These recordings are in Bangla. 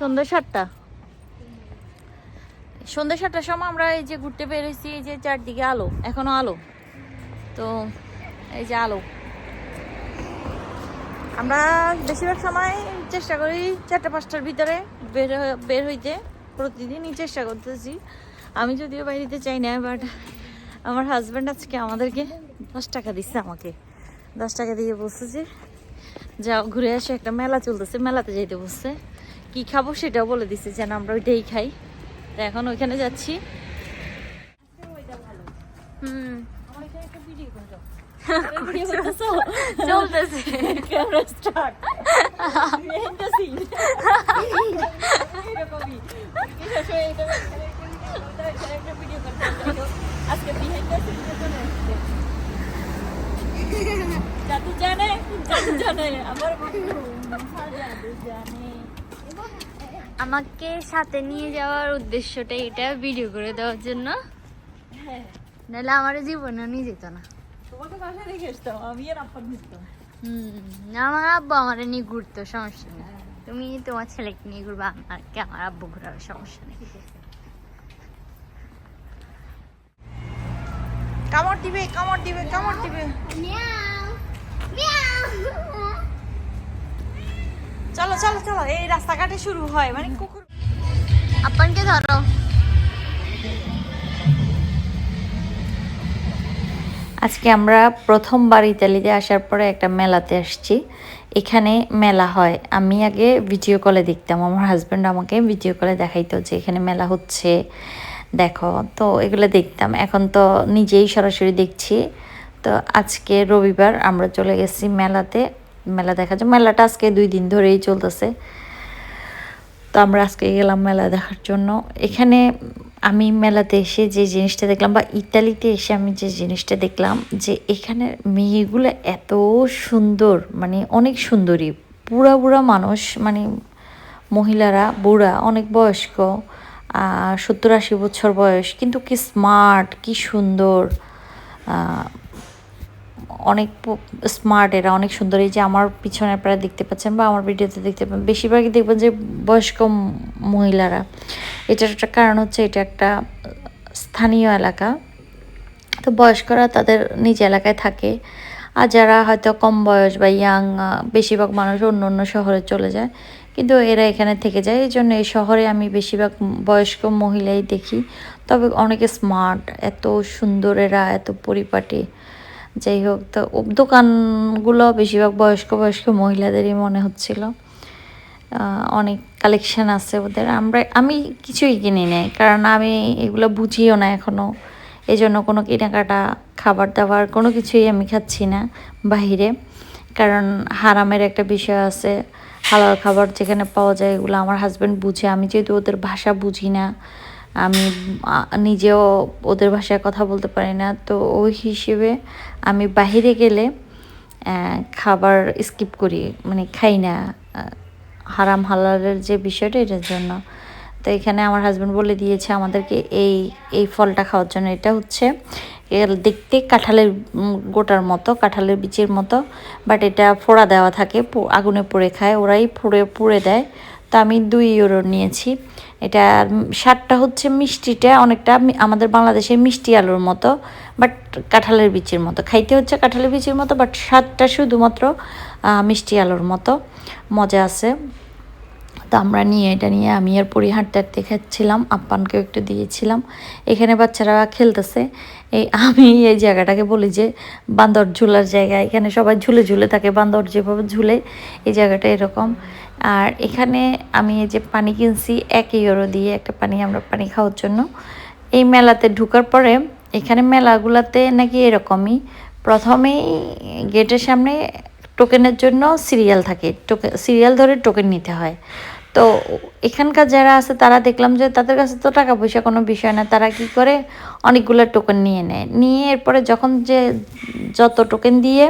সন্ধ্যা সাতটা। সন্ধ্যা সাতটার সময় আমরা এই যে ঘুরতে বেরোইছি এই যে চারদিকে আলো, এখনও আলো। তো, এই যে আলো। আমরা বেশিরভাগ সময় চেষ্টা করি চারটা, পাঁচটার ভিতরে বের বের হইতে। প্রতিদিনই চেষ্টা করতেছি। আমি যদিও বাইরেতে চাই না বাট আমার হাজব্যান্ড আজকে আমাদেরকে দশ টাকা দিচ্ছে আমাকে। দশ টাকা দিয়ে বলছে যে ঘুরে আসে, একটা মেলা চলতেছে, মেলাতে যাইতে বসছে কি খাব সেটাও বলে দিচ্ছে যেন আমরা ওইটাই খাই। তো এখন ওইখানে যাচ্ছি। চলতেছে। জানে আমার জানে। আমাকে সাথে নিয়ে যাওয়ার উদ্দেশ্যটা এটা ভিডিও করে দেওয়ার জন্য। নাহলে আমার জীবনে নিয়ে যেত না। আমার আব্বু আমার নিয়ে ঘুরতো সমস্যা নেই। তুমি তোমার ছেলেকে নিয়ে ঘুরবা আমাকে আমার আব্বু ঘুরাবে সমস্যা নেই। কামড় দিবে কামড় দিবে কামড় দিবে। চলো চলো চলো এই রাস্তাঘাটে শুরু হয় মানে কুকুর আপনকে ধরো। আজকে আমরা প্রথমবার ইতালিতে আসার পরে একটা মেলাতে আসছি। এখানে মেলা হয়। আমি আগে ভিডিও কলে দেখতাম আমার হাজব্যান্ড আমাকে ভিডিও কলে দেখাইতো যে এখানে মেলা হচ্ছে। দেখো তো এগুলো দেখতাম। এখন তো নিজেই সরাসরি দেখছি। তো আজকে রবিবার আমরা চলে গেছি মেলাতে। মেলা দেখা যায়। মেলাটা আজকে দুই দিন ধরেই চলতেছে। তো আমরা আজকে গেলাম মেলা দেখার জন্য। এখানে আমি মেলাতে এসে যে জিনিসটা দেখলাম বা ইতালিতে এসে আমি যে জিনিসটা দেখলাম যে এখানে মেয়েগুলো এত সুন্দর মানে অনেক সুন্দরী। বুড়া বুড়া মানুষ মানে মহিলারা, বুড়া, অনেক বয়স্ক সত্তর আশি বছর বয়স। কিন্তু কি স্মার্ট কি সুন্দর অনেক স্মার্ট এরা অনেক সুন্দর। এই যে আমার পিছনে আপনারা দেখতে পাচ্ছেন বা আমার ভিডিওতে দেখতে পাচ্ছেন, বেশিরভাগই দেখবেন যে বয়স্ক মহিলারা। এটার একটা কারণ হচ্ছে এটা একটা স্থানীয় এলাকা। তো বয়স্করা তাদের নিজ এলাকায় থাকে। আর যারা হয়তো কম বয়স বা ইয়াং বেশিরভাগ মানুষ অন্য অন্য শহরে চলে যায়। কিন্তু এরা এখানে থেকে যায়। এই জন্য এই শহরে আমি বেশিরভাগ বয়স্ক মহিলাই দেখি। তবে অনেকে স্মার্ট এত সুন্দর এরা, এত পরিপাটি। যাই হোক তো দোকানগুলো বেশিরভাগ বয়স্ক বয়স্ক মহিলাদেরই মনে হচ্ছিল। অনেক কালেকশন আছে ওদের। আমরা, আমি কিছুই কিনি নাই, কারণ আমি এগুলো বুঝিও না এখনও এই জন্য কোনো কেনাকাটা খাবার দাবার কোনো কিছুই আমি খাচ্ছি না বাহিরে কারণ হারামের একটা বিষয় আছে, হালাল খাবার যেখানে পাওয়া যায় এগুলো আমার হাজব্যান্ড বুঝে। আমি যেহেতু ওদের ভাষা বুঝি না আমি নিজেও ওদের ভাষায় কথা বলতে পারি না। তো ওই হিসেবে আমি বাহিরে গেলে খাবার স্কিপ করি। মানে খাই না। হারাম হালালের যে বিষয়টা, এটার জন্য। তো এখানে আমার হাজব্যান্ড বলে দিয়েছে আমাদেরকে এই এই ফলটা খাওয়ার জন্য। এটা হচ্ছে দেখতে কাঁঠালের গোটার মতো, কাঁঠালের বীজের মতো। বাট এটা ফোড়া দেওয়া থাকে আগুনে পুড়ে খায়। ওরাই পুড়ে পুড়ে দেয়। তো আমি দুই ইউরো নিয়েছি। এটা স্বাদটা হচ্ছে মিষ্টিটা, অনেকটা আমাদের বাংলাদেশের মিষ্টি আলুর মতো বাট কাঁঠালের বিচির মতো। খাইতে হচ্ছে কাঁঠালের বিচির মতো বাট স্বাদটা শুধুমাত্র মিষ্টি আলুর মতো। মজা আছে। তো আমরা নিয়ে, এটা নিয়ে আমি আর পরি হাঁটতে হাঁটতে খাচ্ছিলাম, আপ্পানকেও একটু দিয়েছিলাম। এখানে বাচ্চারা খেলতেছে। এই আমি এই জায়গাটাকে বলি যে বান্দর ঝুলার জায়গা। এখানে সবাই ঝুলে ঝুলে থাকে, বান্দর যেভাবে ঝুলে, এই জায়গাটা এরকম। আর এখানে আমি এই যে পানি কিনছি, এক ইউরো দিয়ে একটা পানি আমরা পানি খাওয়ার জন্য। এই মেলাতে ঢুকার পরে এখানে মেলাগুলাতে নাকি এরকমই। প্রথমেই গেটের সামনে টোকেনের জন্য সিরিয়াল থাকে। টোকে, সিরিয়াল ধরে টোকেন নিতে হয়। তো এখানকার যারা আছে তারা দেখলাম যে তাদের কাছে তো টাকা পয়সা কোনো বিষয় না। তারা কি করে? অনেকগুলো টোকেন নিয়ে নেয়। নিয়ে এরপরে যখন যে যত টোকেন দিয়ে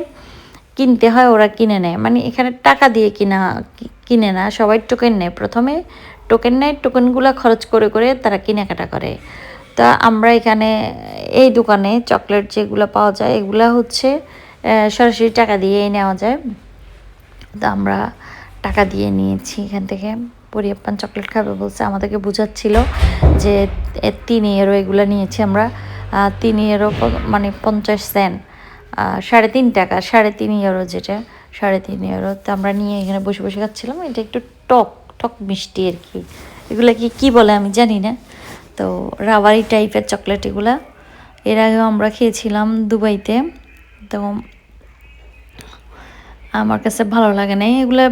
কিনতে হয়, ওরা কিনে নেয়। মানে এখানে টাকা দিয়ে কিনা কিনে না, সবাই টোকেন নেয়। প্রথমে টোকেন নেয় টোকেনগুলো খরচ করে করে তারা কেনাকাটা করে। তা আমরা এখানে এই দোকানে চকলেট যেগুলো পাওয়া যায়, এগুলো হচ্ছে সরাসরি টাকা দিয়েই নেওয়া যায়। তো আমরা টাকা দিয়ে নিয়েছি এখান থেকে। পরিয়াপ্পান চকলেট খাবে বলছে, আমাদেরকে বোঝাচ্ছিল যে তিন ইয়েরো এগুলো নিয়েছি আমরা। তিন ইয়েরো মানে পঞ্চাশ সেন্ট সাড়ে তিন টাকা, সাড়ে তিন ইয়েরো যেটা, সাড়ে তিন ইয়েরো তো আমরা নিয়ে এখানে বসে বসে খাচ্ছিলাম, এটা একটু টক টক মিষ্টি আর কি। এগুলা কি কি বলে আমি জানি না। তো রাবারি টাইপের চকলেট এগুলা। এর আগেও আমরা খেয়েছিলাম দুবাইতে। তো আমার কাছে ভালো লাগে না এগুলো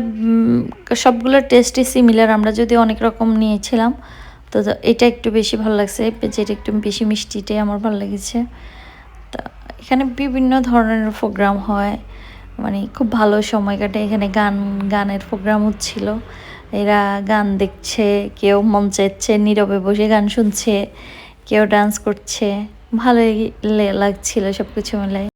সবগুলো টেস্টই সিমিলার আমরা যদি অনেক রকম নিয়েছিলাম, তো এটা একটু বেশি ভালো লাগছে। যেটা একটু বেশি মিষ্টিটাই আমার ভালো লেগেছে। এখানে বিভিন্ন ধরনের প্রোগ্রাম হয়। মানে খুব ভালো সময় কাটে। এখানে গান, গানের প্রোগ্রাম হচ্ছিল। এরা গান দেখছে, কেউ চাইছে, নীরবে বসে গান শুনছে, কেউ ডান্স করছে। ভালোই লাগছিল সব কিছু মিলাই।